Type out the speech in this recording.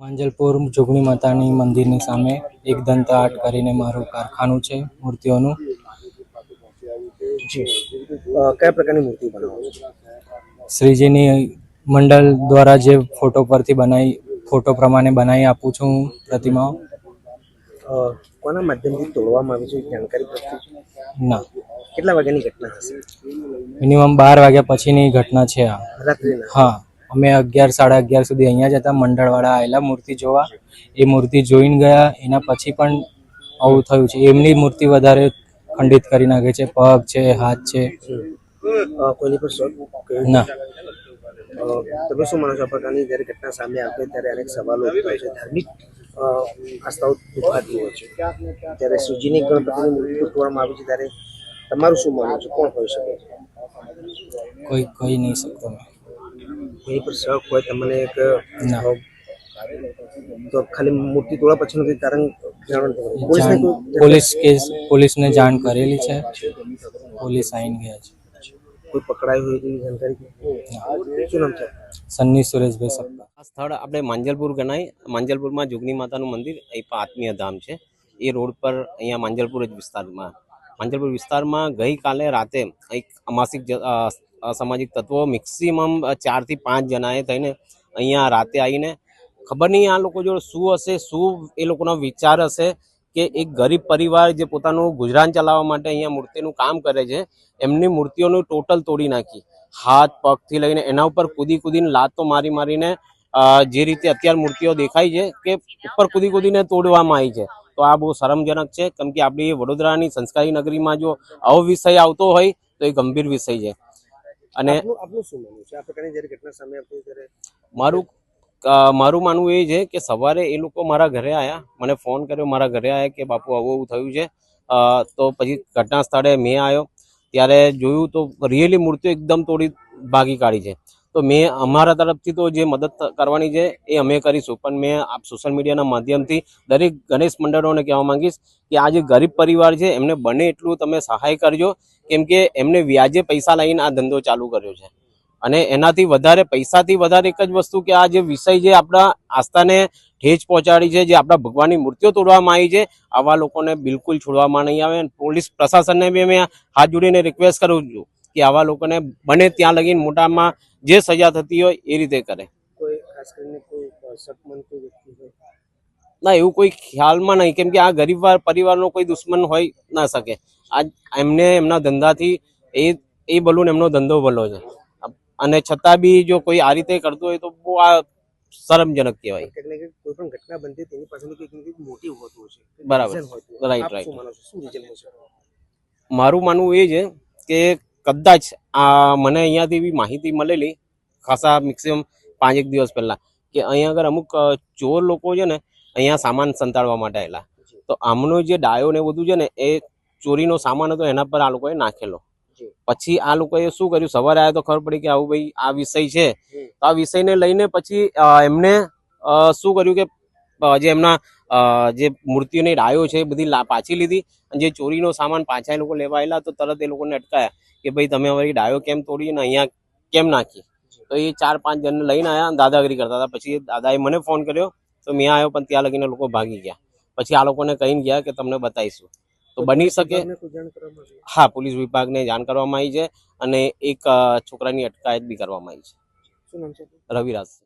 માંજલપુર જોગણી માતાની મંદિરની સામે એક દંત આર્ટ કરીને મારું કારખાનું છે મૂર્તિઓનું. જી. કયા પ્રકારની મૂર્તિ બનાવો છો? શ્રીજીની મંડળ દ્વારા જે ફોટો પરથી બનાવી ફોટો પ્રમાણે બનાવી આપું છું હું પ્રતિમાઓ કોના માધ્યમથી તોડવામાં આવી છે જાણકારી ના. કેટલા વાગ્યાની ઘટના હશે? મિનિમમ બાર વાગ્યા પછીની ઘટના છે આ. રાત્રિના? હા. અમે અગિયાર સાડા અગિયાર સુધી અહીંયા જ હતા. મંડળવાળા આવેલા મૂર્તિ જોવા. એ મૂર્તિ જોઈને ગયા. એના પછી પણ આવું થયું છે. એમની મૂર્તિ વધારે ખંડિત કરી નાખે છે. પગ છે હાથ છે? ના. તમે શું માનો છો આ પ્રકારની જ્યારે ઘટના સામે આવે ત્યારે અનેક સવાલો ઉઠાય છે. ધાર્મિક આસ્થાઓ દુખાતી હોય છે. ત્યારે સુજીની ગણપતિની મૂર્તિ તોડવામાં આવી છે ત્યારે તમારું શું માનવું છે? કોણ હોઈ શકે? કોઈ કહી નહીં શકતો. એની પર શક હોય તમને એક ના. તો ખાલી મૂર્તિ તોડા પછીનું કંઈ કારણ જાણ પોલીસ કેસ પોલીસને જાણ કરેલી છે. પોલીસ આવીને ગયા છે. કોઈ પકડાયું હોય એવી જાણકારી? શું નામ છે? સન્ની સુરેશભાઈ સપ્પા આ સ્થળ આપણે માંજલપુર ગણાય. માંજલપુરમાં જોગની માતાનું મંદિર એ આત્મીય ધામ છે. એ રોડ પર અહીંયા માંજલપુર જ વિસ્તારમાં માંજલપુર વિસ્તારમાં ગઈકાલે રાતે એક અમાસિક સામાજિક તત્વો મેક્સિમમ ચારથી પાંચ જણાએ થઈને અહીંયા રાતે આવીને ખબર નહીં આ લોકો જોડે શું હશે, શું એ લોકોનો વિચાર હશે કે એક ગરીબ પરિવાર જે પોતાનું ગુજરાન ચલાવવા માટે અહીંયા મૂર્તિનું કામ કરે છે, એમની મૂર્તિઓનું ટોટલ તોડી નાખી. હાથ, પગથી લઈને એના ઉપર કૂદી કૂદીને લાતો મારી મારીને જે રીતે અત્યારે મૂર્તિઓ દેખાય છે કે ઉપર કૂદી કૂદીને તોડવામાં આવી છે. તો આ બહુ શરમજનક છે. કેમ કે આપણી વડોદરાની સંસ્કારી નગરીમાં જો આવો વિષય આવતો હોય તો એ ગંભીર વિષય છે. અને મારું મારું માનવું એ છે કે સવારે એ લોકો મારા ઘરે આવ્યા મને ફોન કર્યો મારા ઘરે આવ્યા કે બાપુ આવું આવું થયું છે. તો પછી ઘટના સ્થળે મેં આવ્યો ત્યારે જોયું તો રિયલી મૂર્તિઓ એકદમ તોડી ભાગી કાઢી છે. તો મેં અમારા તરફથી તો જે મદદ કરવાની છે એ અમે કરીશું. પણ મેં આપ સોશિયલ મીડિયાના માધ્યમથી દરેક ગણેશ મંડળોને કહેવા માંગીશ કે આ જે ગરીબ પરિવાર છે, એમને બને એટલું તમે સહાય કરજો. કેમ કે એમને વ્યાજે પૈસા લઈને આ ધંધો ચાલુ કર્યો છે. અને એનાથી વધારે, પૈસાથી વધારે એક જ વસ્તુ કે આ જે વિષય જે આપણા આસ્થાને ઠેચ પહોંચાડી છે, જે આપણા ભગવાનની મૂર્તિઓ તોડવામાં આવી છે, આવા લોકોને બિલકુલ છોડવામાં નહીં આવે. પોલીસ પ્રશાસનને બી અમે હાથ જોડીને રિક્વેસ્ટ કરું છું. કે આવા લોકોને બને ત્યાં લગીને મોટામાં જે સજા થતી હોય એ રીતે કરે. ના એવું કોઈ ખ્યાલમાં નહીં. કેમ કે આ ગરીબ પરિવારનો કોઈ દુશ્મન હોય ના શકે. આજ એમને એમના ધંધાથી એ એ ભલું ને એમનો ધંધો ભલો છે. અને છતાં બી જો કોઈ આ રીતે કરતું હોય તો બહુ આ શરમજનક કહેવાય. ક્યાંક ને ક્યાંક કોઈ પણ ઘટના બનતી તેની પાછળનું કંઈક ને હોતું હશે બરાબર. રાઈટ હશે મારું માનવું એ છે કે કદાચ આ મને અહીંયાથી એવી માહિતી મળેલી ખાસા મેક્સિમમ પાંચ એક દિવસ પહેલાં કે અહીંયા આગળ અમુક ચોર લોકો છે ને અહીંયા સામાન સંતાડવા માટે આવેલા તો આમનો જે ડાયો ને બધું છે ને એ ચોરીનો સામાન હતો એના પર આ લોકોએ નાખેલો. પછી આ લોકોએ શું કર્યું? સવારે આવ્યા તો ખબર પડી કે આવું ભાઈ આ વિષય છે. તો આ વિષયને લઈને પછી એમને શું કર્યું કે જે એમના જે મૂર્તિઓની ડાયો છે એ બધી પાછી લીધી અને જે ચોરીનો સામાન પાછા એ લોકો લેવા આવેલા તો તરત એ લોકોને અટકાયા કે ભાઈ તમે અમારી ડાયો કેમ તોડી અને અહીંયા કેમ નાખી? તો એ ચાર પાંચ જણને લઈને આવ્યા દાદાગીરી કરતા હતા. પછી દાદાએ મને ફોન કર્યો તો મેં આવ્યો પણ ત્યાં લગીને લોકો ભાગી ગયા. પછી આ લોકોને કહીને ગયા કે તમને બતાવીશું. તો બની શકે? હા પોલીસ વિભાગને જાણ કરવામાં આવી છે અને એક છોકરાની અટકાયત બી કરવામાં આવી છે? રવિરાજ.